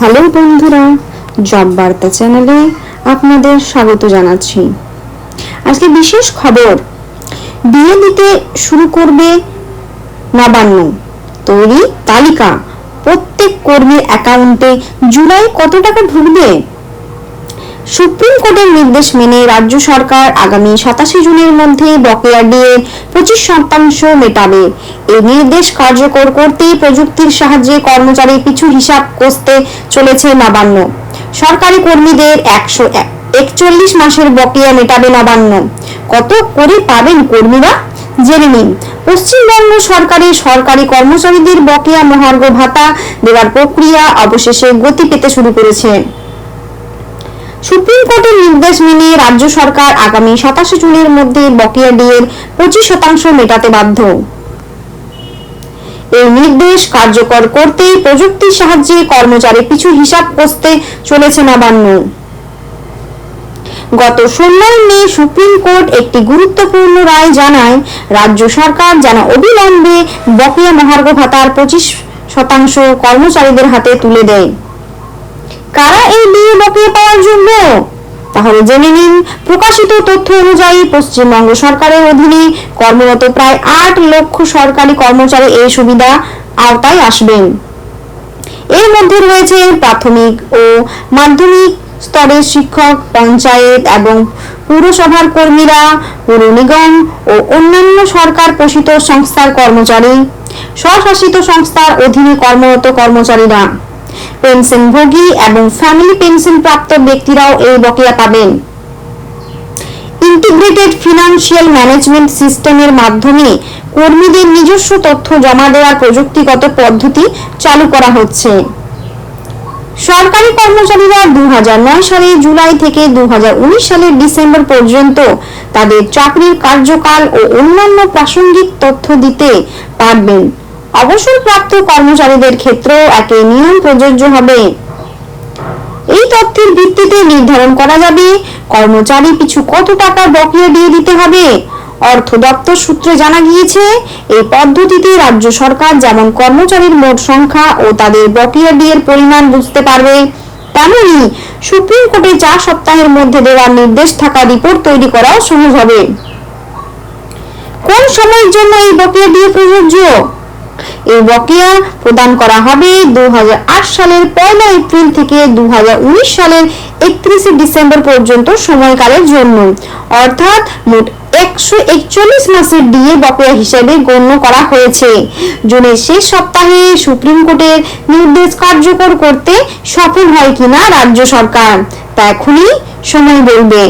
Hello বন্ধুরা, job বার্তা চ্যানেলে আপনাদের স্বাগত জানাচ্ছি। আজকে বিশেষ খবর, বিয়ে দিতে শুরু করবে নবান্ন। তৈরি তালিকা, প্রত্যেক কর্মীর অ্যাকাউন্টে জুলাই কত টাকা ঢুকবে? সুপ্রিম কোর্টের নির্দেশ মেনে রাজ্য সরকার আগামী সাতাশে জুনের মধ্যে বকেয়া ডিএ পঁচিশ শতাংশ মেটাবে। এই নির্দেশ কার্যকর করতেই প্রযুক্তির সাহায্যে কর্মচারী পিছু হিসাব কষতে চলেছে নবান্ন। সরকারি কর্মীদের একশো একচল্লিশ মাসের বকেয়া মেটাবে নবান্ন। কত করে পাবেন কর্মীরা? জেনে নিন। পশ্চিমবঙ্গ সরকারের সরকারি কর্মচারীদের বকেয়া মহার্ঘ ভাতা দেওয়ার প্রক্রিয়া অবশেষে গতি পেতে শুরু করেছে। সুপ্রিম কোর্টের নির্দেশ মেনে রাজ্য সরকার আগামী সাতাশে জুনের মধ্যে বকেয়া ডিএর পঁচিশ শতাংশ মেটাতে বাধ্য। এই নির্দেশ কার্যকর করতেই প্রযুক্তির সাহায্যে কর্মচারী পিছু হিসাব কষতে চলেছে নবান্ন। গত সোমবার মে সুপ্রিম কোর্ট একটি গুরুত্বপূর্ণ রায় জানায়, রাজ্য সরকার যেন অবিলম্বে বকেয়া মহার্ঘ ভাতার পঁচিশ শতাংশ কর্মচারীদের হাতে তুলে দেয়। কারা এই বিয়ে বকেয়া পাওয়ার যোগ্য তাহলে জেনে নিন, প্রকাশিত তথ্য অনুযায়ী পশ্চিমবঙ্গ সরকারের অধীনে কর্মরত প্রায় আট লক্ষ সরকারি কর্মচারী এই সুবিধা আওতায় আসবেন। এর মধ্যে রয়েছে প্রাথমিক ও মাধ্যমিক স্তরের শিক্ষক, পঞ্চায়েত এবং পুরসভার কর্মীরা, পুর নিগম ও অন্যান্য সরকার পোষিত সংস্থার কর্মচারী, স্বশাসিত সংস্থার অধীনে কর্মরত কর্মচারীরা। পেনশনভোগী এবং ফ্যামিলি পেনশন প্রাপ্ত ব্যক্তিরাও এই বকেয়া পাবেন। ইন্টিগ্রেটেড ফিনান্সিয়াল ম্যানেজমেন্ট সিস্টেমের মাধ্যমে কর্মীদের নিজস্ব তথ্য জমা দেওয়ার প্রযুক্তিগত পদ্ধতি চালু করা হচ্ছে। সরকারি কর্মচারীরা দু সালে জুলাই থেকে দু হাজার উনিশ সালের ডিসেম্বর পর্যন্ত তাদের চাকরির কার্যকাল ও অন্যান্য প্রাসঙ্গিক তথ্য দিতে পারবেন। অবসরপ্রাপ্ত কর্মচারীদের ক্ষেত্রেও একই নিয়ম প্রযোজ্য হবে। এই তথ্যের ভিত্তিতে নির্ধারণ করা যাবে, কর্মচারী পিছু কত টাকা বকেয়া দিয়ে দিতে হবে। অর্থ দপ্তর সূত্রে জানা গিয়েছে, এই পদ্ধতিতে রাজ্য সরকার যেমন কর্মচারীর মোট সংখ্যা ও তাদের বকেয়া ডিয়ের পরিমাণ বুঝতে পারবে, তেমনি সুপ্রিম কোর্টে চার সপ্তাহের মধ্যে দেওয়ার নির্দেশ থাকা রিপোর্ট তৈরি করাও সহজ হবে। কোন সময়ের জন্য এই বকেয়া দিয়ে প্রযোজ্য? এই বকেয়া প্রদান করা হবে দু হাজার আট সালের পয়লা এপ্রিল থেকে দু হাজার উনিশ সালের একত্রিশে ডিসেম্বর পর্যন্ত সময়কালের জন্য। অর্থাৎ মোট একশো একচল্লিশ মাসের ডিএ বকেয়া হিসেবে গণ্য করা হয়েছে। জুনের শেষ সপ্তাহে সুপ্রিম কোর্টের নির্দেশ কার্যকর করতে সফল হয় কিনা রাজ্য সরকার, তা এখনই সময় বলবে।